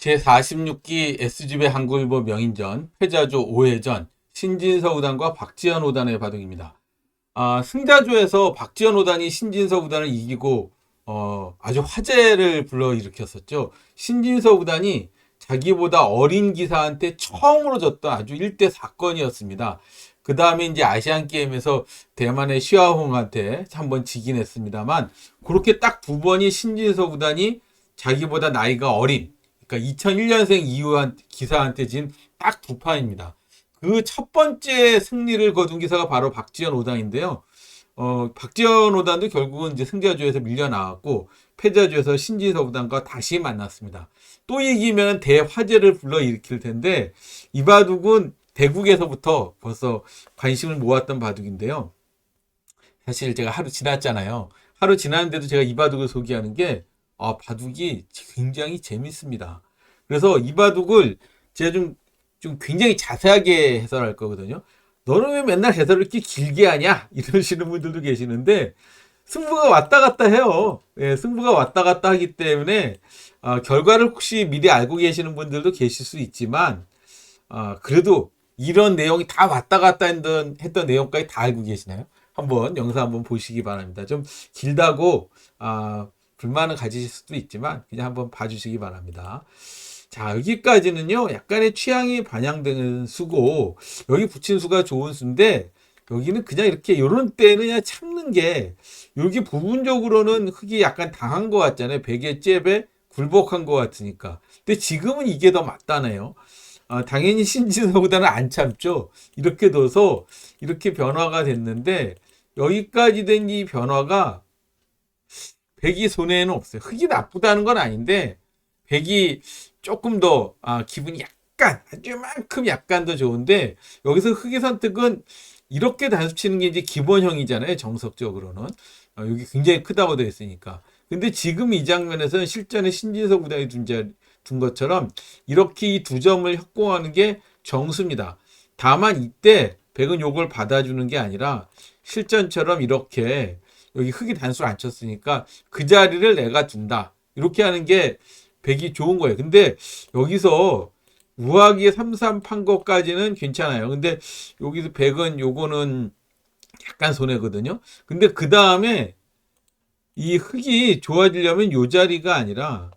제46기 S집의 한국일보 명인전 패자조 5회전 신진서 구단과 박지현 오단의 바둑입니다. 아, 승자조에서 박지현 오단이 신진서 구단을 이기고 어, 아주 화제를 불러일으켰었죠. 신진서 구단이 자기보다 어린 기사한테 처음으로 졌던 아주 일대 사건이었습니다. 그 다음에 이제 아시안 게임에서 대만의 시아홍한테 한번 지긴 했습니다만 그렇게 딱 두 번이 신진서 구단이 자기보다 나이가 어린 그러니까 2001년생 이후한 기사한테 진 딱 두 판입니다. 그 첫 번째 승리를 거둔 기사가 바로 박지현 오단인데요. 어, 박지현 오단도 결국은 이제 승자조에서 밀려 나왔고 패자조에서 신진서 오단과 다시 만났습니다. 또 이기면 대화제를 불러일으킬 텐데 이 바둑은 대국에서부터 벌써 관심을 모았던 바둑인데요. 사실 제가 하루 지났잖아요. 하루 지났는데도 제가 이 바둑을 소개하는 게 아, 바둑이 굉장히 재밌습니다. 그래서 이 바둑을 제가 좀, 좀 굉장히 자세하게 해설할 거거든요. 너는 왜 맨날 해설을 이렇게 길게 하냐? 이러시는 분들도 계시는데, 승부가 왔다 갔다 해요. 예, 승부가 왔다 갔다 하기 때문에, 아, 결과를 혹시 미리 알고 계시는 분들도 계실 수 있지만, 아, 그래도 이런 내용이 다 왔다 갔다 했던, 했던 내용까지 다 알고 계시나요? 한번 영상 한번 보시기 바랍니다. 좀 길다고, 아, 불만을 가지실 수도 있지만 그냥 한번 봐주시기 바랍니다. 자 여기까지는요 약간의 취향이 반영되는 수고 여기 붙인 수가 좋은 수인데 여기는 그냥 이렇게 요런 때는 그냥 참는 게 여기 부분적으로는 흙이 약간 당한 것 같잖아요. 베개 잽에 굴복한 것 같으니까. 근데 지금은 이게 더 맞다네요. 아, 당연히 신진서보다는 안 참죠. 이렇게 둬서 이렇게 변화가 됐는데 여기까지 된 이 변화가 백이 손해는 없어요. 흙이 나쁘다는 건 아닌데 백이 조금 더 아, 기분이 약간 아주만큼 약간 더 좋은데 여기서 흙의 선택은 이렇게 단수 치는 게 이제 기본형이잖아요. 정석적으로는 아, 여기 굉장히 크다고 되어 있으니까. 근데 지금 이 장면에서는 실전에 신진서 구단이 둔, 자, 둔 것처럼 이렇게 이 두 점을 협공하는 게 정수입니다. 다만 이때 백은 요걸 받아주는 게 아니라 실전처럼 이렇게 여기 흙이 단수를 안 쳤으니까 그 자리를 내가 둔다. 이렇게 하는 게 백이 좋은 거예요. 근데 여기서 우하기에 3-3 판 것까지는 괜찮아요. 근데 여기서 백은 요거는 약간 손해거든요. 근데 그 다음에 이 흙이 좋아지려면 요 자리가 아니라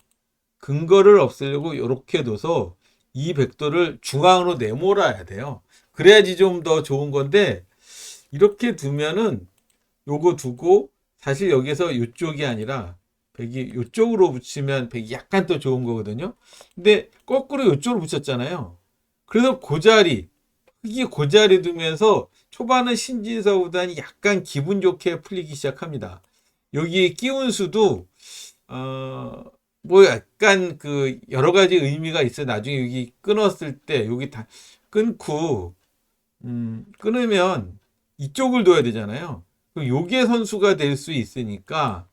근거를 없애려고 이렇게 둬서 이 백도를 중앙으로 내몰아야 돼요. 그래야지 좀 더 좋은 건데 이렇게 두면은 요거 두고 사실 여기서 이쪽이 아니라 백이 이쪽으로 붙이면 백이 약간 더 좋은 거거든요. 근데 거꾸로 이쪽으로 붙였잖아요. 그래서 그 자리 흙이 그 자리 두면서 초반은 신진서 구단이 약간 기분 좋게 풀리기 시작합니다. 여기 끼운 수도 어, 뭐 약간 그 여러 가지 의미가 있어요. 나중에 여기 끊었을 때 여기 다 끊고 음, 끊으면 이쪽을 둬야 되잖아요. 요게 선수가 될 수 있으니까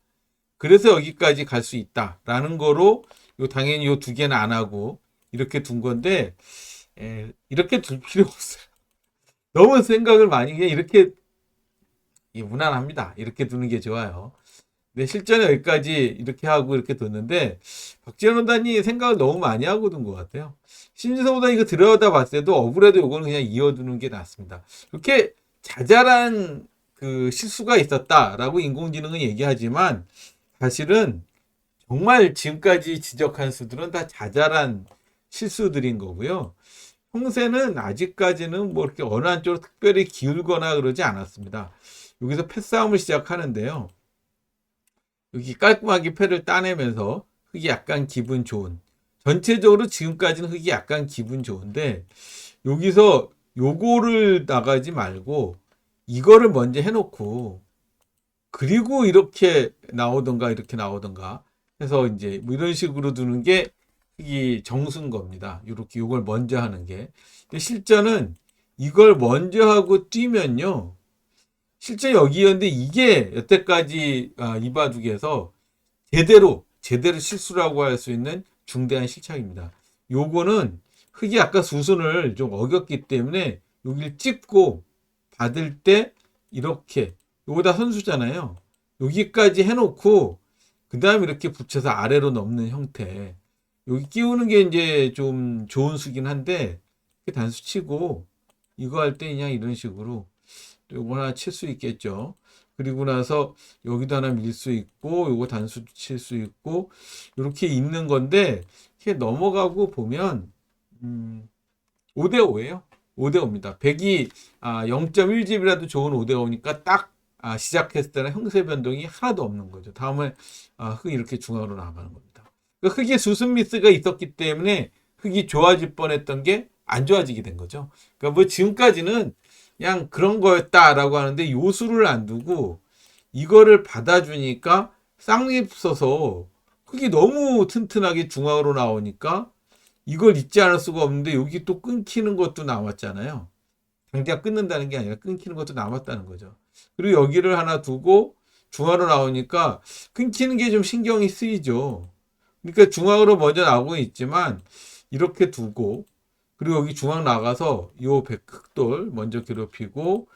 그래서 여기까지 갈 수 있다라는 거로 요 당연히 요 두 개는 안 하고 이렇게 둔 건데 에, 이렇게 둘 필요 없어요. 너무 생각을 많이 그냥 이렇게 예, 무난합니다. 이렇게 두는 게 좋아요. 근데 실전에 여기까지 이렇게 하고 이렇게 뒀는데 박지현 원단이 생각을 너무 많이 하고 둔 것 같아요. 신진서보다 이거 들여다 봤을 때도 억울해도 이거는 그냥 이어두는 게 낫습니다. 그렇게 자잘한 그 실수가 있었다라고 인공지능은 얘기하지만 사실은 정말 지금까지 지적한 수들은 다 자잘한 실수들인 거고요. 홍세는 아직까지는 뭐 이렇게 어느 한쪽으로 특별히 기울거나 그러지 않았습니다. 여기서 패싸움을 시작하는데요. 여기 깔끔하게 패를 따내면서 흙이 약간 기분 좋은 전체적으로 지금까지는 흙이 약간 기분 좋은데 여기서 요거를 나가지 말고 이거를 먼저 해놓고 그리고 이렇게 나오던가 이렇게 나오던가 해서 이제 뭐 이런 식으로 두는 게 이 정수인 겁니다. 이렇게 이걸 먼저 하는 게 실전은 이걸 먼저 하고 뛰면요. 실제 여기였는데 이게 여태까지 아, 이바둑에서 제대로 제대로 실수라고 할 수 있는 중대한 실착입니다. 요거는 흙이 아까 수순을 좀 어겼기 때문에 여기를 찝고 받을 때 이렇게 요거다 선수잖아요. 여기까지 해놓고 그 다음에 이렇게 붙여서 아래로 넘는 형태. 여기 끼우는 게 이제 좀 좋은 수긴 한데 단수 치고 이거 할 때 그냥 이런 식으로 요거 하나 칠 수 있겠죠. 그리고 나서 여기도 하나 밀 수 있고 요거 단수 칠 수 있고 이렇게 있는 건데 이렇게 넘어가고 보면 음, 5대 5예요. 5대 5입니다. 100이 아, 0.1집이라도 좋은 5대 5니까 딱 아, 시작했을 때는 형세 변동이 하나도 없는 거죠. 다음에 아, 흙이 이렇게 중앙으로 나가는 겁니다. 그 흙에 수순 미스가 있었기 때문에 흙이 좋아질 뻔했던 게 안 좋아지게 된 거죠. 그러니까 뭐 지금까지는 그냥 그런 거였다라고 하는데 요수를 안 두고 이거를 받아주니까 쌍립 써서 흙이 너무 튼튼하게 중앙으로 나오니까 이걸 잊지 않을 수가 없는데 여기 또 끊기는 것도 남았잖아요. 당장 끊는다는 게 아니라 끊기는 것도 남았다는 거죠. 그리고 여기를 하나 두고 중앙으로 나오니까 끊기는 게 좀 신경이 쓰이죠. 그러니까 중앙으로 먼저 나오고 있지만 이렇게 두고 그리고 여기 중앙 나가서 요 백흑돌 먼저 괴롭히고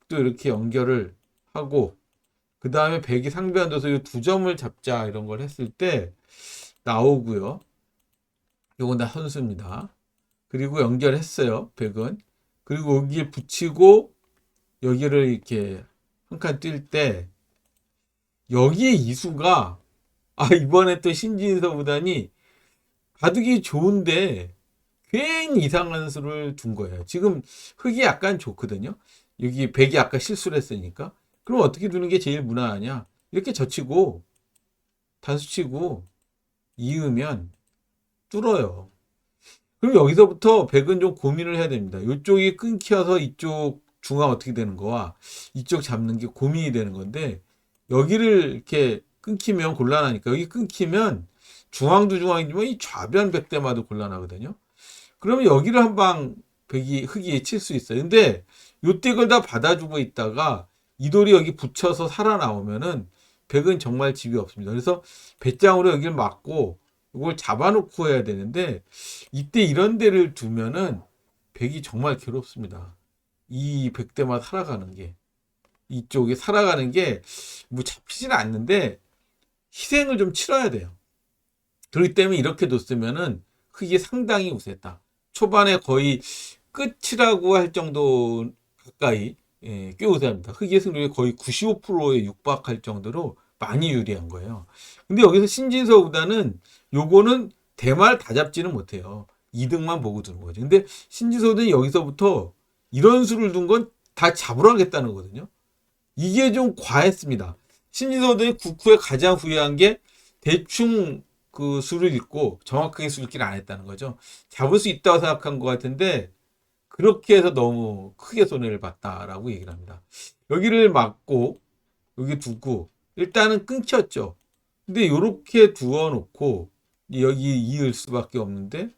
흑도 이렇게 연결을 하고 그 다음에 백이 상비한돼서 이 두 점을 잡자 이런 걸 했을 때 나오고요. 요건 다 선수입니다. 그리고 연결했어요. 백은. 그리고 여기에 붙이고 여기를 이렇게 한 칸 뛸 때 여기에 이수가 아 이번에 또 신진서 구단이 바둑이 좋은데 괜히 이상한 수를 둔 거예요. 지금 흙이 약간 좋거든요. 여기 백이 아까 실수를 했으니까. 그럼 어떻게 두는 게 제일 무난하냐? 이렇게 젖히고 단수치고 이으면 뚫어요. 그럼 여기서부터 백은 좀 고민을 해야 됩니다. 이쪽이 끊겨서 이쪽 중앙 어떻게 되는 거와 이쪽 잡는 게 고민이 되는 건데 여기를 이렇게 끊기면 곤란하니까 여기 끊기면 중앙도 중앙이지만 이 좌변 백대마도 곤란하거든요. 그러면 여기를 한 방 백이 흙이 칠 수 있어요. 근데 요때 그걸 다 받아주고 있다가 이 돌이 여기 붙여서 살아나오면은 백은 정말 집이 없습니다. 그래서 배짱으로 여기를 막고 이걸 잡아놓고 해야 되는데 이때 이런 데를 두면은 백이 정말 괴롭습니다. 이 백대만 살아가는 게 이쪽에 살아가는 게 뭐 잡히지는 않는데 희생을 좀 치러야 돼요. 그렇기 때문에 이렇게 뒀으면은 흙이 상당히 우세다. 초반에 거의 끝이라고 할 정도 가까이 예, 꽤 우세합니다. 흙의 승률이 거의 95%에 육박할 정도로 많이 유리한 거예요. 근데 여기서 신진서 구단은 요거는 대말 다 잡지는 못해요. 2등만 보고 두는 거죠. 근데 신진서 구단이 여기서부터 이런 수를 둔 건 다 잡으러 하겠다는 거거든요. 이게 좀 과했습니다. 신진서 구단이 국후에 가장 후회한 게 대충 그 수를 읽고 정확하게 수 읽기를 안 했다는 거죠. 잡을 수 있다고 생각한 것 같은데 그렇게 해서 너무 크게 손해를 봤다라고 얘기를 합니다. 여기를 막고 여기 두고 일단은 끊겼죠. 근데 이렇게 두어 놓고 여기 이을 수밖에 없는데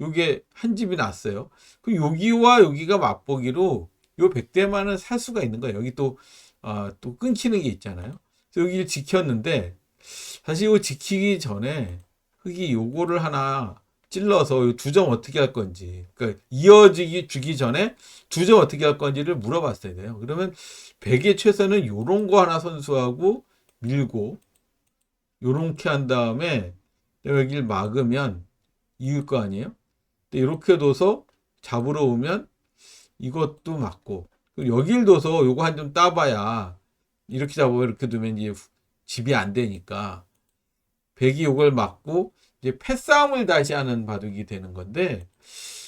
요게 한 집이 났어요. 그 여기와 여기가 맛보기로 요 백대만은 살 수가 있는 거예요. 여기 또, 아, 또 끊기는 게 있잖아요. 그래서 여기를 지켰는데 사실 이거 지키기 전에 흙이 요거를 하나 찔러서 두 점 어떻게 할 건지, 그러니까 이어지기 주기 전에 두 점 어떻게 할 건지를 물어봤어야 돼요. 그러면 백의 최선은 요런 거 하나 선수하고 밀고 요렇게 한 다음에 여기를 막으면 이길 거 아니에요? 이렇게 둬서 잡으러 오면 이것도 맞고 여길 둬서 요거 한 점 따봐야 이렇게 잡고 이렇게 두면 이제 집이 안 되니까 백이 요걸 막고 이제 패싸움을 다시 하는 바둑이 되는 건데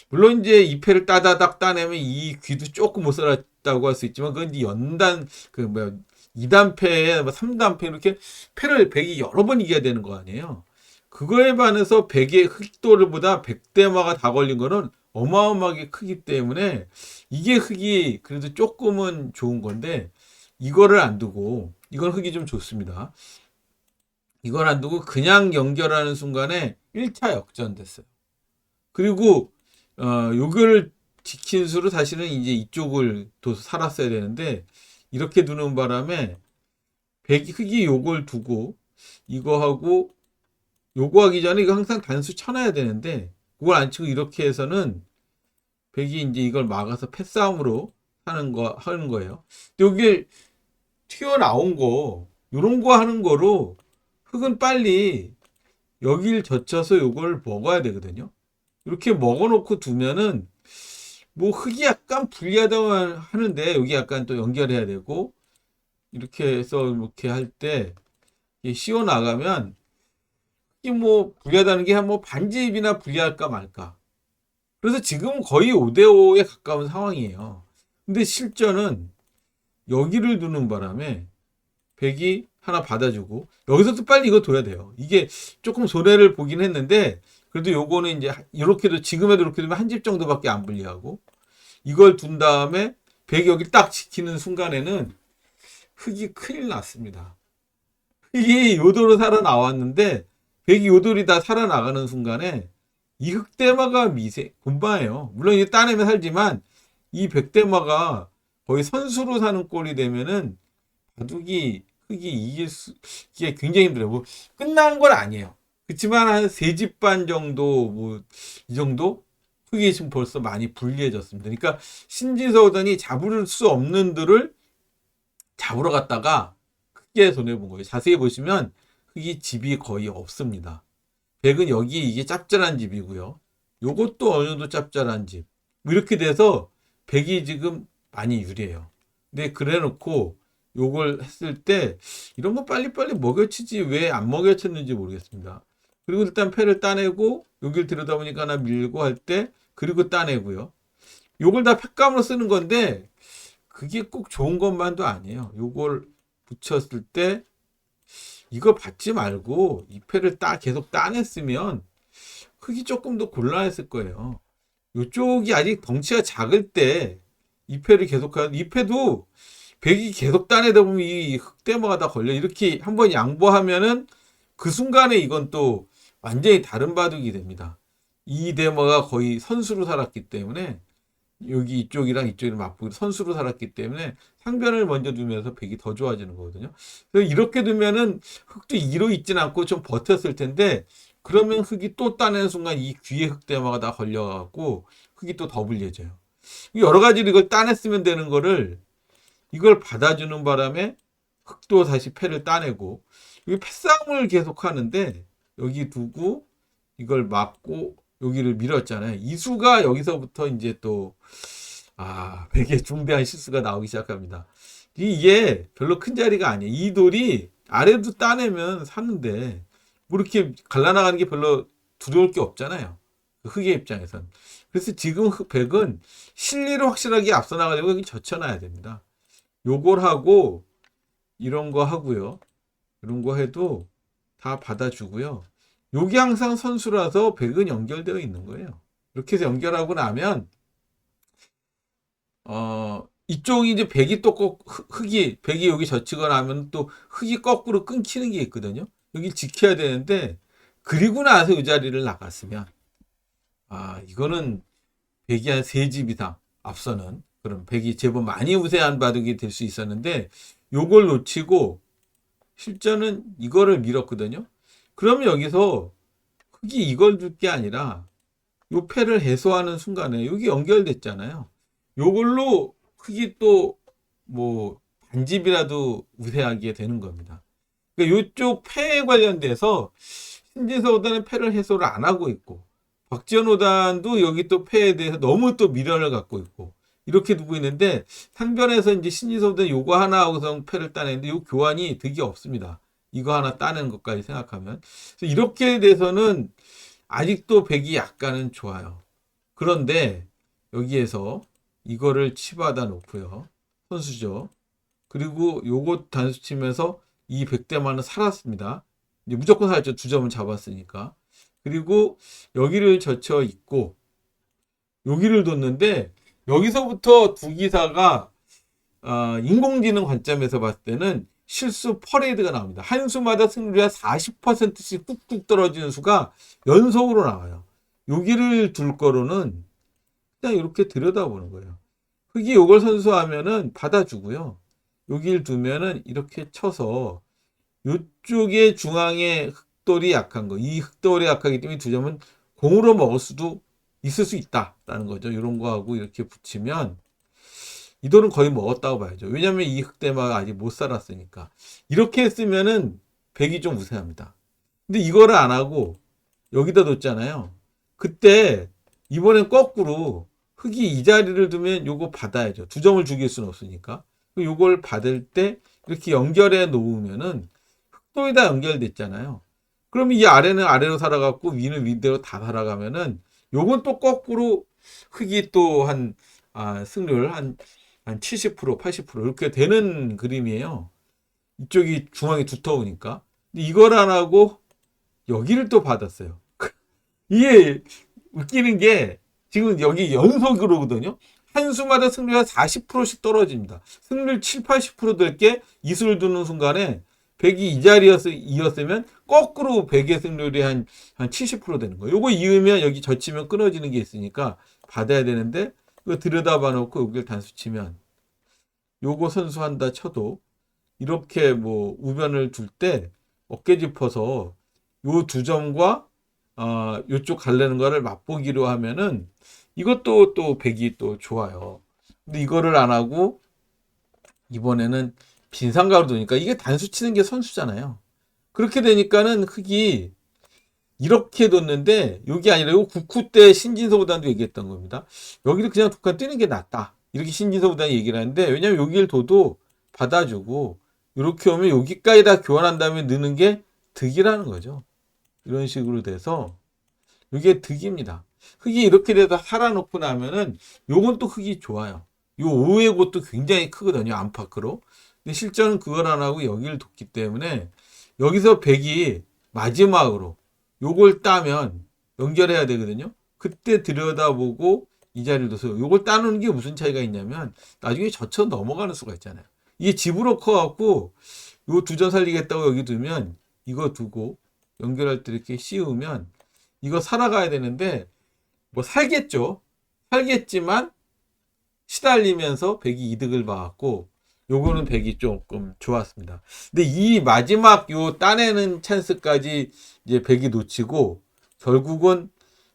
물론 이제 이 패를 따다닥 따내면 이 귀도 조금 못 살았다고 할 수 있지만 그건 이제 연단 그 뭐야 2단 패, 3단 패 이렇게 패를 백이 여러 번 이겨야 되는 거 아니에요. 그거에 반해서 백의 흑도를보다 백대마가 다 걸린 거는 어마어마하게 크기 때문에 이게 흙이 그래도 조금은 좋은 건데 이거를 안 두고 이건 흙이 좀 좋습니다. 이걸 안 두고 그냥 연결하는 순간에 1차 역전됐어요. 그리고 어 요거를 지킨 수로 사실은 이제 이쪽을 둬서 살았어야 되는데 이렇게 두는 바람에 백이 흙이 요걸 두고 이거 하고 요거 하기 전에 이거 항상 단수 쳐놔야 되는데 그걸 안 치고 이렇게 해서는 백이 이제 이걸 막아서 패싸움으로 하는 거 하는 거예요. 여기 튀어나온 거 요런 거 하는 거로 흙은 빨리 여길 젖혀서 요걸 먹어야 되거든요. 이렇게 먹어놓고 두면은 뭐 흙이 약간 불리하다고 하는데 여기 약간 또 연결해야 되고 이렇게 해서 이렇게 할 때 씌워 나가면 이게 뭐 불리하다는 게 한 뭐 반집이나 불리할까 말까. 그래서 지금 거의 5대5에 가까운 상황이에요. 근데 실전은 여기를 두는 바람에 백이 하나 받아주고 여기서도 빨리 이거 둬야 돼요. 이게 조금 손해를 보긴 했는데 그래도 요거는 이제 이렇게도 지금에도 이렇게 두면 한 집 정도밖에 안 불리하고 이걸 둔 다음에 여기 딱 지키는 순간에는 흙이 큰일 났습니다. 흙이 요도로 살아나왔는데 백이 요돌이 다 살아나가는 순간에 이 흑대마가 미세 금방이에요. 물론 이게 따내면 살지만 이 백대마가 거의 선수로 사는 꼴이 되면은 바둑이 흙이 이길 수 이게 굉장히 힘들어요. 뭐 끝난 건 아니에요. 그렇지만 한 세 집 반 정도 뭐 이 정도 흙이 지금 벌써 많이 불리해졌습니다. 그러니까 신진서우단이 잡을 수 없는 들을 잡으러 갔다가 크게 손해 본 거예요. 자세히 보시면 흙이 집이 거의 없습니다. 백은 여기 이게 짭짤한 집이고요. 요것도 어느 정도 짭짤한 집. 뭐 이렇게 돼서 백이 지금 많이 유리해요. 근데 그래 놓고 요걸 했을 때 이런 거 빨리빨리 먹여치지 왜 안 먹여쳤는지 모르겠습니다. 그리고 일단 패를 따내고 여길 들여다보니까 하나 밀고 할 때 그리고 따내고요. 요걸 다 팩감으로 쓰는 건데 그게 꼭 좋은 것만도 아니에요. 요걸 붙였을 때 이거 받지 말고 이 패를 따 계속 따냈으면 흙이 조금 더 곤란했을 거예요. 요쪽이 아직 덩치가 작을 때 이 패를 계속 하는 이 패도 백이 계속 따내다 보면 이 흑대마가 다 걸려 이렇게 한번 양보하면은 그 순간에 이건 또 완전히 다른 바둑이 됩니다. 이 대마가 거의 선수로 살았기 때문에 여기 이쪽이랑 이쪽이랑 맞붙고 선수로 살았기 때문에 상변을 먼저 두면서 백이 더 좋아지는 거거든요. 그래서 이렇게 두면은 흙도 2로 있진 않고 좀 버텼을 텐데 그러면 흙이 또 따내는 순간 이 귀에 흙대마가 다 걸려갖고 흙이 또 더 불리해져요. 여러 가지로 이걸 따냈으면 되는 거를 이걸 받아주는 바람에 흙도 다시 패를 따내고 이 패싸움을 계속 하는데 여기 두고 이걸 막고 여기를 밀었잖아요. 이수가 여기서부터 이제 또, 아, 되게 중대한 실수가 나오기 시작합니다. 이게 별로 큰 자리가 아니에요. 이 돌이 아래도 따내면 사는데, 뭐 이렇게 갈라나가는 게 별로 두려울 게 없잖아요. 그 흙의 입장에선. 그래서 지금 흙- 백은 실리를 확실하게 앞서 나가려고 여기 젖혀놔야 됩니다. 요걸 하고, 이런 거 하고요. 이런 거 해도 다 받아주고요. 요게 항상 선수라서 백은 연결되어 있는 거예요. 이렇게 해서 연결하고 나면 어 이쪽이 이제 백이 또 꼭 흙이 백이 여기 젖히거나 하면 또 흙이 거꾸로 끊기는 게 있거든요. 여기 지켜야 되는데 그리고 나서 이 자리를 나갔으면 아 이거는 백이 한세집 이상 앞서는 그런 백이 제법 많이 우세한 바둑이 될 수 있었는데 요걸 놓치고 실전은 이거를 밀었거든요. 그러면 여기서 흙이 이걸 줄 게 아니라 요 패를 해소하는 순간에 여기 연결됐잖아요. 요걸로 흙이 또 뭐 반집이라도 우세하게 되는 겁니다. 그러니까 요쪽 패에 관련돼서 신진서 오단은 패를 해소를 안 하고 있고 박지원 오단도 여기 또 패에 대해서 너무 또 미련을 갖고 있고 이렇게 두고 있는데 상변에서 이제 오단 요거 하나 하고서 패를 따내는데 요 교환이 득이 없습니다. 이거 하나 따는 것까지 생각하면 그래서 이렇게 돼서는 아직도 백이 약간은 좋아요. 그런데 여기에서 이거를 치받아 놓고요. 선수죠. 그리고 요거 단수 치면서 이 백대만은 살았습니다. 이제 무조건 살았죠. 두 점을 잡았으니까. 그리고 여기를 젖혀 있고 여기를 뒀는데 여기서부터 두 기사가 아, 인공지능 관점에서 봤을 때는 실수 퍼레이드가 나옵니다. 한 수마다 승률이 한 40%씩 뚝뚝 떨어지는 수가 연속으로 나와요. 여기를 둘 거로는 그냥 이렇게 들여다보는 거예요. 흙이 요걸 선수하면은 받아주고요. 여기를 두면은 이렇게 쳐서 요쪽에 중앙에 흑돌이 약한 거, 이 흑돌이 약하기 때문에 두 점은 공으로 먹을 수도 있을 수 있다라는 거죠. 이런 거하고 이렇게 붙이면 이 돌은 거의 먹었다고 봐야죠. 왜냐하면 이 흑대마가 아직 못 살았으니까. 이렇게 했으면은 백이 좀 우세합니다. 근데 이거를 안 하고 여기다 뒀잖아요. 그때 이번엔 거꾸로 흑이 이 자리를 두면 요거 받아야죠. 두 점을 죽일 수는 없으니까. 요걸 받을 때 이렇게 연결해 놓으면은 흑도에다 연결됐잖아요. 그럼 이 아래는 아래로 살아갔고 위는 위대로 다 살아가면은 요건 또 거꾸로 흑이 또한 아, 승률 한, 한 70%, 80% 이렇게 되는 그림이에요. 이쪽이 중앙이 두터우니까. 이걸 안 하고 여기를 또 받았어요. 이게 웃기는 게 지금 여기 연속으로거든요. 한 수마다 승률이 40%씩 떨어집니다. 승률 7, 80%될 게 이수를 두는 순간에 100이 이 자리였으면 거꾸로 100의 승률이 한, 한 70% 되는 거예요. 요거 이으면 여기 젖히면 끊어지는 게 있으니까 받아야 되는데 이거 들여다봐 놓고 여기를 단수 치면 요거 선수한다 쳐도 이렇게 뭐 우변을 둘때 어깨 짚어서 요 두 점과 어, 요쪽 갈래는 거를 맛보기로 하면은 이것도 또 백이 또 좋아요. 근데 이거를 안 하고 이번에는 빈상가로 두니까 이게 단수 치는 게 선수잖아요. 그렇게 되니까는 흑이 이렇게 뒀는데 여기 아니라 요 국후 때 신진서 보단도 얘기했던 겁니다. 여기를 그냥 두칸 뛰는 게 낫다. 이렇게 신진서 보단이 얘기를 하는데 왜냐면 여기를 둬도 받아주고 이렇게 오면 여기까지 다 교환한 다음에 넣는 게 득이라는 거죠. 이런 식으로 돼서 이게 득입니다. 흙이 이렇게 돼서 살아놓고 나면은 요건 또 흙이 좋아요. 요 5의 곳도 굉장히 크거든요. 안팎으로. 근데 실전은 그걸 안 하고 여기를 뒀기 때문에 여기서 100이 마지막으로 요걸 따면 연결해야 되거든요. 그때 들여다보고 이 자리를 둬서 요걸 따는 게 무슨 차이가 있냐면 나중에 젖혀 넘어가는 수가 있잖아요. 이게 집으로 커갖고 요 두 점 살리겠다고 여기 두면 이거 두고 연결할 때 이렇게 씌우면 이거 살아가야 되는데 뭐 살겠죠. 살겠지만 시달리면서 백이 이득을 봐갖고 요거는 백이 조금 좋았습니다. 근데 이 마지막 요 따내는 찬스까지 이제 백이 놓치고 결국은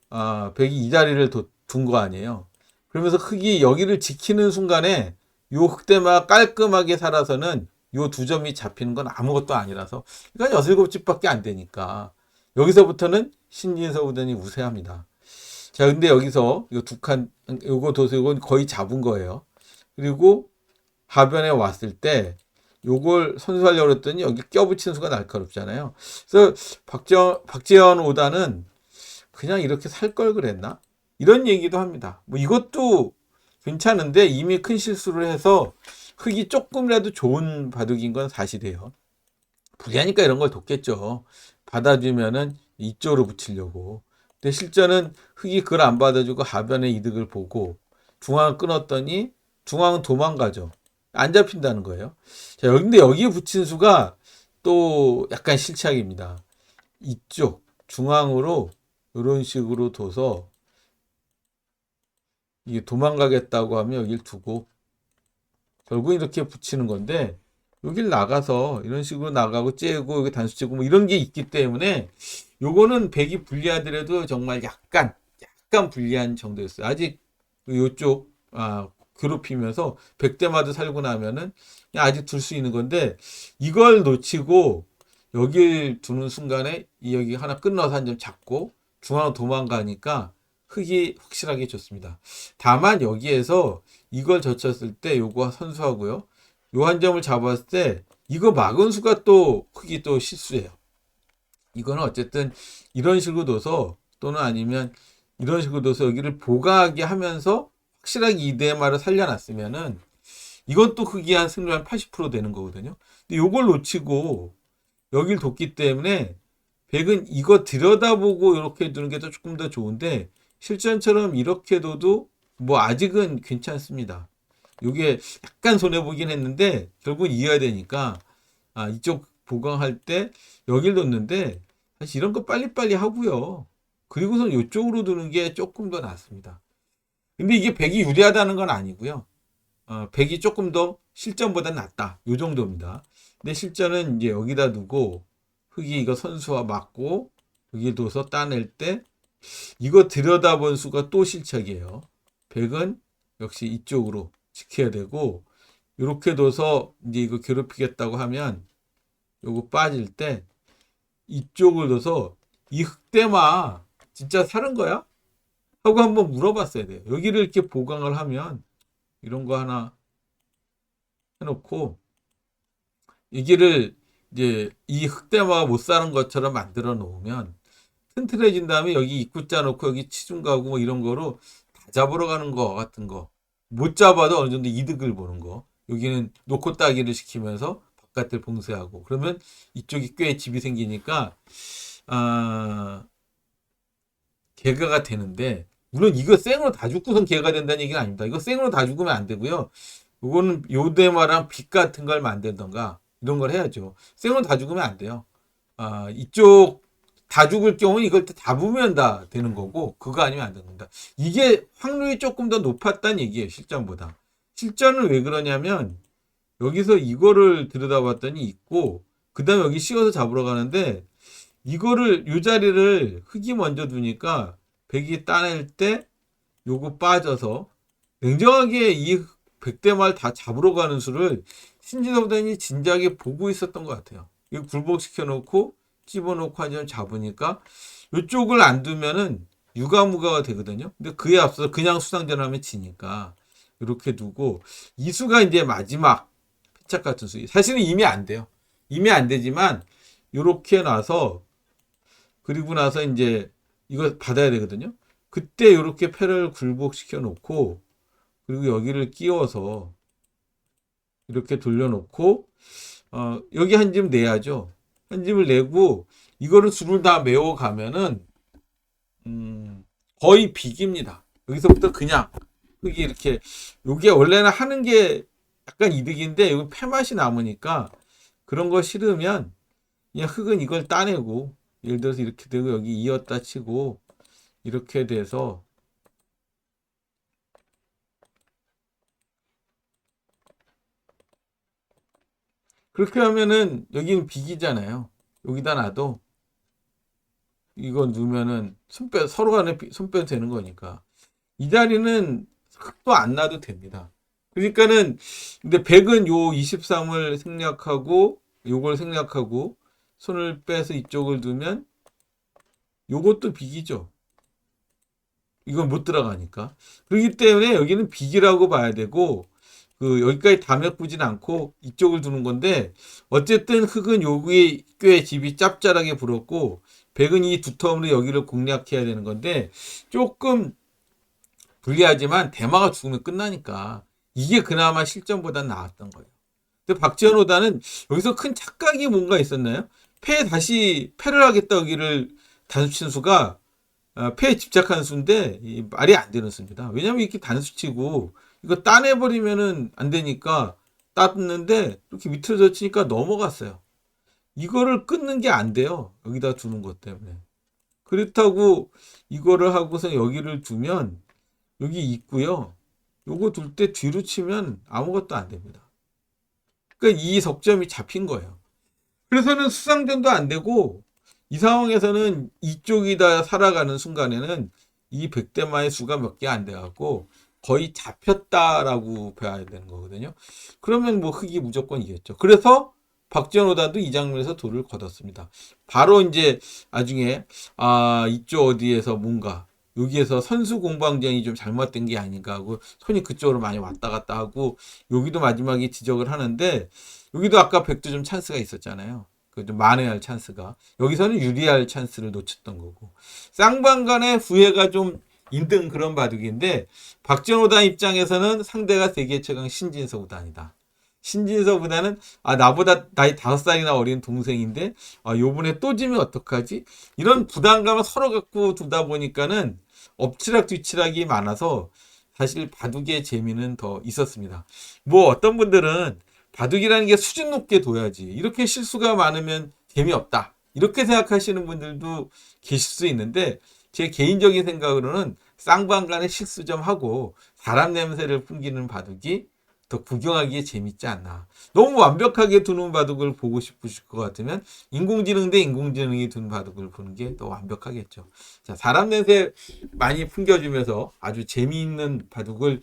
아 백이 이 자리를 둔 거 아니에요. 그러면서 흑이 여기를 지키는 순간에 요 흑대마 깔끔하게 살아서는 요 두 점이 잡히는 건 아무것도 아니라서 그러니까 여섯 일곱 집밖에 안 되니까 여기서부터는 신진서 우단이 우세합니다. 자, 근데 여기서 이두 칸, 요거 도색은 거의 잡은 거예요. 그리고 하변에 왔을 때 요걸 선수하려고 했더니 여기 껴붙이는 수가 날카롭잖아요. 그래서 박지원, 박지원 오다는 그냥 이렇게 살 걸 그랬나? 이런 얘기도 합니다. 뭐 이것도 괜찮은데 이미 큰 실수를 해서 흙이 조금이라도 좋은 바둑인 건 사실이에요. 불리하니까 이런 걸 돕겠죠. 받아주면은 이쪽으로 붙이려고. 근데 실전은 흙이 그걸 안 받아주고 하변의 이득을 보고 중앙을 끊었더니 중앙은 도망가죠. 안 잡힌다는 거예요. 자, 근데 여기에 붙인 수가 또 약간 실착입니다. 이쪽 중앙으로 이런 식으로 둬서 이게 도망가겠다고 하면 여길 두고 결국 이렇게 붙이는 건데 여길 나가서 이런 식으로 나가고 째고 여기 단수 째고 뭐 이런 게 있기 때문에 요거는 백이 불리하더라도 정말 약간 약간 불리한 정도였어요. 아직 요쪽 아 괴롭히면서 백대마도 살고 나면은 아직 둘 수 있는 건데 이걸 놓치고 여기 두는 순간에 이 여기 하나 끊어서 한 점 잡고 중앙으로 도망가니까 흙이 확실하게 좋습니다. 다만 여기에서 이걸 젖혔을 때 요거 선수하고요. 요 한 점을 잡았을 때 이거 막은 수가 또 흙이 또 실수예요. 이거는 어쨌든 이런 식으로 둬서 또는 아니면 이런 식으로 둬서 여기를 보강하게 하면서 확실하게 이대마를 살려놨으면은 또 크기 한 승률 한 80% 되는 거거든요. 근데 요걸 놓치고 여길 뒀기 때문에 백은 이거 들여다보고 이렇게 두는 게 더 조금 더 좋은데 실전처럼 이렇게 둬도 뭐 아직은 괜찮습니다. 요게 약간 손해 보긴 했는데 결국은 이어야 되니까 아 이쪽 보강할 때 여길 놓는데 사실 이런 거 빨리빨리 하고요. 그리고선 이쪽으로 두는 게 조금 더 낫습니다. 근데 이게 100이 유리하다는 건 아니고요. 어, 100이 조금 더 실전보다 낫다. 요 정도입니다. 근데 실전은 이제 여기다 두고 흙이 이거 선수와 맞고 여기 둬서 따낼 때 이거 들여다본 수가 또 실책이에요. 100은 역시 이쪽으로 지켜야 되고 이렇게 둬서 이제 이거 괴롭히겠다고 하면 요거 빠질 때 이쪽을 둬서 이 흑대마 진짜 사는 거야? 하고 한번 물어봤어야 돼요. 여기를 이렇게 보강을 하면 이런 거 하나 해놓고 여기를 이제 이 흑대마가 못 사는 것처럼 만들어 놓으면 튼튼해진 다음에 여기 입구자 놓고 여기 치중 가고 뭐 이런 거로 다 잡으러 가는 거 같은 거. 못 잡아도 어느 정도 이득을 보는 거. 여기는 놓고 따기를 시키면서 바깥을 봉쇄하고. 그러면 이쪽이 꽤 집이 생기니까 아 개가가 되는데 물론 이거 생으로 다 죽고선 개가 된다는 얘기는 아닙니다. 이거 생으로 다 죽으면 안 되고요. 이거는 요대마랑 빛 같은 걸 만들던가 이런 걸 해야죠. 생으로 다 죽으면 안 돼요. 아 이쪽 다 죽을 경우는 이걸 다 부으면 다 되는 거고 그거 아니면 안 됩니다. 이게 확률이 조금 더 높았다는 얘기예요. 실전보다. 실전은 왜 그러냐면 여기서 이거를 들여다봤더니 있고 그 다음에 여기 씌워서 잡으러 가는데 이거를 이 자리를 흙이 먼저 두니까 백이 따낼 때 요거 빠져서 냉정하게 이 백대말 다 잡으러 가는 수를 신진호단이 진작에 보고 있었던 것 같아요. 이거 굴복시켜 놓고 집어넣고 한 점 잡으니까 이쪽을 안 두면은 유가무가가 되거든요. 근데 그에 앞서서 그냥 수상전 하면 지니까 이렇게 두고 이 수가 이제 마지막 패착 같은 수. 사실은 이미 안 돼요. 이미 안 되지만 이렇게 놔서 그리고 나서 이제 이거 받아야 되거든요. 그때 이렇게 패를 굴복시켜 놓고 그리고 여기를 끼워서 이렇게 돌려놓고 어, 여기 한 집 내야죠. 한 집을 내고 이거를 줄을 다 메워 가면은 음, 거의 비깁니다. 여기서부터 그냥 흙이 이렇게 요게 원래는 하는 게 약간 이득인데 여기 폐맛이 남으니까 그런 거 싫으면 그냥 흙은 이걸 따내고 예를 들어서 이렇게 되고 여기 이었다 치고 이렇게 돼서 그렇게 하면은 여기는 비기잖아요. 여기다 놔도 이거 누면은 손빼 서로 간에 비- 손빼도 되는 거니까 이 자리는 흙도 안 놔도 됩니다. 그러니까는 근데 100은 요 23을 생략하고 요걸 생략하고 손을 빼서 이쪽을 두면 요것도 비기죠. 이건 못 들어가니까. 그렇기 때문에 여기는 비기라고 봐야 되고 그 여기까지 다 메꾸진 않고 이쪽을 두는 건데 어쨌든 흙은 여기에 꽤 집이 짭짤하게 불었고 백은 이 두텀으로 여기를 공략해야 되는 건데 조금 불리하지만 대마가 죽으면 끝나니까 이게 그나마 실전보단 나았던 거예요. 근데 박지현 오다는 여기서 큰 착각이 뭔가 있었나요? 패 다시 패를 하겠다 여기를 단수친 수가 어, 패에 집착한 수인데 이 말이 안 되는 수입니다. 왜냐면 이렇게 단수치고 이거 따내버리면은 안 되니까 땄는데 이렇게 밑으로 젖히니까 넘어갔어요. 이거를 끊는 게 안 돼요. 여기다 두는 것 때문에. 그렇다고 이거를 하고서 여기를 두면 여기 있고요. 요거 둘 때 뒤로 치면 아무것도 안 됩니다. 그러니까 이 석점이 잡힌 거예요. 그래서는 수상전도 안 되고 이 상황에서는 이쪽이 다 살아가는 순간에는 이 백대마의 수가 몇 개 안 돼갖고 거의 잡혔다라고 봐야 되는 거거든요. 그러면 뭐 흑이 무조건 이겼죠. 그래서 박지원 오다도 이 장면에서 돌을 거뒀습니다. 바로 이제 나중에 아 이쪽 어디에서 뭔가 여기에서 선수 공방전이 좀 잘못된 게 아닌가 하고 손이 그쪽으로 많이 왔다 갔다 하고 여기도 마지막에 지적을 하는데 여기도 아까 좀 찬스가 있었잖아요. 그좀 만회할 찬스가 여기서는 유리할 찬스를 놓쳤던 거고 쌍방간의 후회가 좀 있는 그런 바둑인데 오단 입장에서는 상대가 세계 최강 신진서 구단이다. 신진서 구단은 아 나보다 나이 다섯 살이나 어린 동생인데 아 요번에 또 지면 어떡하지? 이런 부담감을 서로 갖고 두다 보니까는 엎치락 뒤치락이 많아서 사실 바둑의 재미는 더 있었습니다. 뭐 어떤 분들은 바둑이라는 게 수준 높게 둬야지 이렇게 실수가 많으면 재미없다 이렇게 생각하시는 분들도 계실 수 있는데 제 개인적인 생각으로는 쌍방간에 실수 좀 하고 사람 냄새를 풍기는 바둑이 더 구경하기에 재밌지 않나. 너무 완벽하게 두는 바둑을 보고 싶으실 것 같으면 인공지능 대 인공지능이 두는 바둑을 보는 게 더 완벽하겠죠. 자, 사람 냄새 많이 풍겨주면서 아주 재미있는 바둑을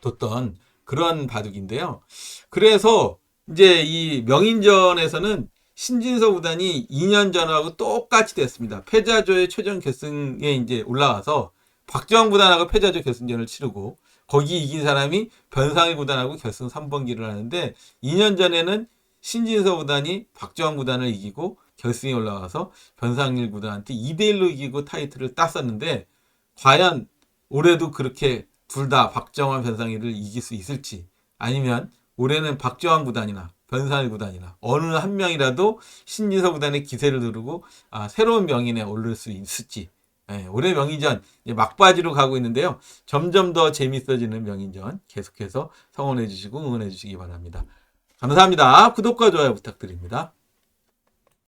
뒀던 그런 바둑인데요. 그래서 이제 이 명인전에서는 신진서 구단이 2년 전하고 똑같이 됐습니다. 패자조의 최종 결승에 이제 올라와서 박지원 구단하고 패자조 결승전을 치르고 거기 이긴 사람이 변상일 구단하고 결승 3번기를 하는데 2년 전에는 신진서 구단이 박지원 구단을 이기고 결승에 올라가서 변상일 구단한테 2대1로 이기고 타이틀을 땄었는데 과연 올해도 그렇게 둘 다 박정환 변상일을 이길 수 있을지 아니면 올해는 박정환 구단이나 변상일 구단이나 어느 한 명이라도 신진서 구단의 기세를 누르고 아, 새로운 명인에 오를 수 있을지 예, 올해 명인전 막바지로 가고 있는데요. 점점 더 재밌어지는 명인전 계속해서 성원해 주시고 응원해 주시기 바랍니다. 감사합니다. 구독과 좋아요 부탁드립니다.